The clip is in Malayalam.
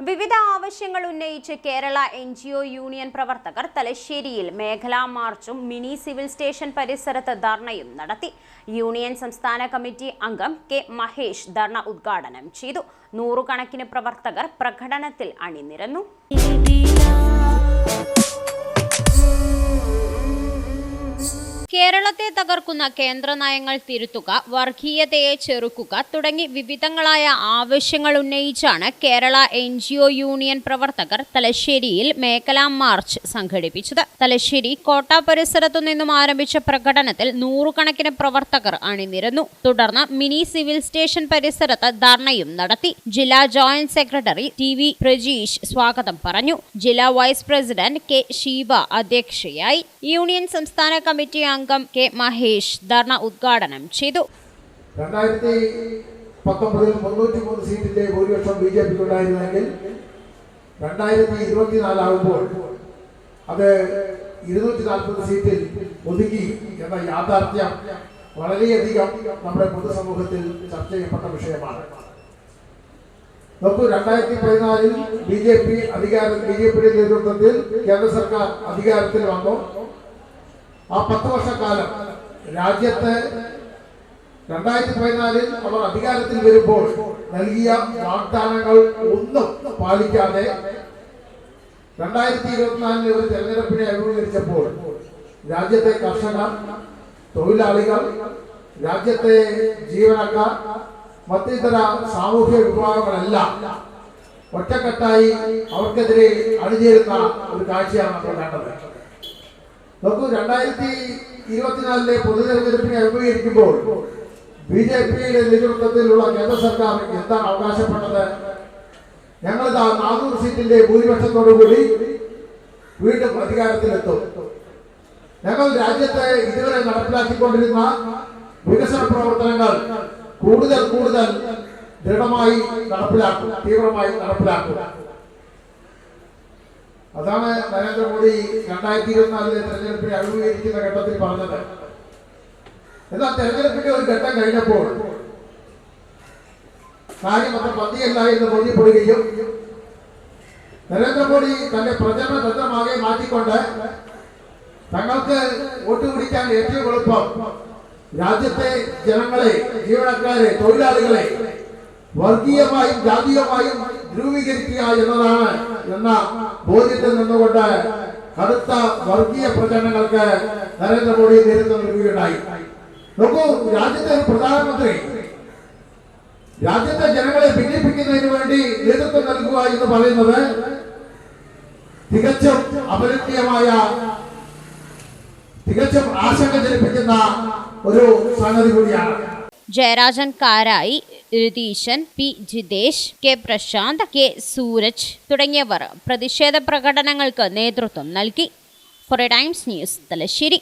വിവിധ ആവശ്യങ്ങൾ ഉന്നയിച്ച് Kerala N G O union പ്രവർത്തകർ തലശ്ശേരിയിൽ മേഖലാ മാർച്ചും മിനി സിവിൽ സ്റ്റേഷൻ പരിസരത്ത് ധർണയും നടത്തി. യൂണിയൻ സംസ്ഥാന കമ്മിറ്റി അംഗം കെ മഹേഷ് ധർണ ഉദ്ഘാടനം ചെയ്തു. നൂറുകണക്കിന് പ്രവർത്തകർ പ്രകടനത്തിൽ അണിനിരന്നു. കേരളത്തെ തകർക്കുന്ന കേന്ദ്ര നയങ്ങൾ തിരുത്തുക വർഗീയതയെ ചെറുക്കുക തുടങ്ങി വിവിധങ്ങളായ ആവശ്യങ്ങൾ ഉന്നയിച്ചാണ് കേരള എൻ യൂണിയൻ പ്രവർത്തകർ തലശ്ശേരിയിൽ മേഖലാ മാർച്ച് സംഘടിപ്പിച്ചത്. തലശ്ശേരി കോട്ട പരിസരത്തു നിന്നും ആരംഭിച്ച പ്രകടനത്തിൽ നൂറുകണക്കിന് പ്രവർത്തകർ അണിനിരന്നു. തുടർന്ന് മിനി സിവിൽ സ്റ്റേഷൻ പരിസരത്ത് ധർണയും നടത്തി. ജില്ലാ joint secretary T V Prajeesh സ്വാഗതം പറഞ്ഞു. ജില്ലാ വൈസ് പ്രസിഡന്റ് കെ ശിവ അധ്യക്ഷയായി. യൂണിയൻ സംസ്ഥാന കമ്മിറ്റി അംഗം കെ മഹേഷ് ധർണ ഉദ്ഘാടനം ചെയ്തു. രണ്ടായിരത്തി പത്തൊമ്പതിൽ മുന്നൂറ്റി മൂന്ന് സീറ്റിന്റെ ഭൂരിപക്ഷം ബി ജെ പിക്ക് ഉണ്ടായിരുന്നെങ്കിൽ രണ്ടായിരത്തി ഇരുപത്തിനാലാകുമ്പോൾ അത് ഇരുന്നൂറ്റി നാൽപ്പത് സീറ്റിൽ ഒതുങ്ങി എന്ന യാഥാർത്ഥ്യം വളരെയധികം നമ്മുടെ പൊതുസമൂഹത്തിൽ ചർച്ച ചെയ്യപ്പെട്ട വിഷയമാണ്. നോക്കൂ രണ്ടായിരത്തി പതിനാലിൽ ബി ജെ പി അധികാര ബി ജെ പിയുടെ നേതൃത്വത്തിൽ കേന്ദ്ര സർക്കാർ അധികാരത്തിൽ വന്നു. ആ പത്ത് വർഷക്കാലം രാജ്യത്ത് രണ്ടായിരത്തി പതിനാലിൽ അവർ അധികാരത്തിൽ വരുമ്പോൾ നൽകിയ വാഗ്ദാനങ്ങൾ ഒന്നും പാലിക്കാതെ രണ്ടായിരത്തി ഇരുപത്തിനാലിലെ ഒരു തെരഞ്ഞെടുപ്പിനെ അഭിമുഖീകരിച്ചപ്പോൾ രാജ്യത്തെ കർഷകർ തൊഴിലാളികൾ രാജ്യത്തെ ജീവനക്കാർ മറ്റിതര സാമൂഹ്യ വിഭാഗങ്ങളെല്ലാം ഒറ്റക്കെട്ടായി അവർക്കെതിരെ അണിചേരുന്ന ഒരു കാഴ്ചയാണ് നമ്മൾ കണ്ടത്. നോക്കൂ രണ്ടായിരത്തി ഇരുപത്തിനാലിലെ പൊതു തെരഞ്ഞെടുപ്പിനെ അഭിമുഖീകരിക്കുമ്പോൾ ബി ജെ പിയുടെ നേതൃത്വത്തിലുള്ള കേന്ദ്ര സർക്കാർ എന്താണ് അവകാശപ്പെട്ടത്? ഞങ്ങൾ ഇതാ നാനൂറ് സീറ്റിന്റെ ഭൂരിപക്ഷത്തോടുകൂടി വീണ്ടും അധികാരത്തിലെത്തും. ഞങ്ങൾ രാജ്യത്തെ ഇതുവരെ നടപ്പിലാക്കിക്കൊണ്ടിരുന്ന വികസന പ്രവർത്തനങ്ങൾ കൂടുതൽ കൂടുതൽ ദൃഢമായി നടപ്പിലാക്കും തീവ്രമായി നടപ്പിലാക്കും. അതാണ് നരേന്ദ്രമോദി രണ്ടായിരത്തി ഇരുപത്തിനാലിലെ തെരഞ്ഞെടുപ്പിനെ അഭിമുഖീകരിക്കുന്ന ഘട്ടത്തിൽ പറഞ്ഞത്. എന്നാൽ തെരഞ്ഞെടുപ്പിന്റെ ഒരു ഘട്ടം കഴിഞ്ഞപ്പോൾ കാര്യം അത്ര പന്തിയല്ല എന്ന് ബോധ്യപ്പെടുകയും നരേന്ദ്രമോദി തന്റെ പ്രചരണ തന്ത്രമാകെ മാറ്റിക്കൊണ്ട് തങ്ങൾക്ക് വോട്ട് പിടിക്കാൻ ഏറ്റവും എളുപ്പം രാജ്യത്തെ ജനങ്ങളെ ജീവനക്കാരെ തൊഴിലാളികളെ വർഗീയമായും ജാതീയമായും ധ്രുവീകരിക്കുക എന്നതാണ് എന്ന ബോധ്യത്തിൽ നിന്നുകൊണ്ട് കടുത്ത വർഗീയ പ്രചരണങ്ങൾക്ക് നരേന്ദ്രമോദി നേതൃത്വം നൽകുകയുണ്ടായി. നോക്കൂ രാജ്യത്തെ പ്രധാനമന്ത്രി രാജ്യത്തെ ജനങ്ങളെ ഭിന്നിപ്പിക്കുന്നതിന് വേണ്ടി നേതൃത്വം നൽകുക എന്ന് പറയുന്നത് തികച്ചും അപരിത്യമായ തികച്ചും ആശങ്ക ജനിപ്പിക്കുന്ന ഒരു സംഗതി കൂടിയാണ്. Jayarajan Karayi Ratheesan P. Jithesh K. Prasanth K. Sooraj തുടങ്ങിയവർ പ്രതിഷേധ പ്രകടനങ്ങൾക്ക് നേതൃത്വം നൽകി. Four times news Thalassery.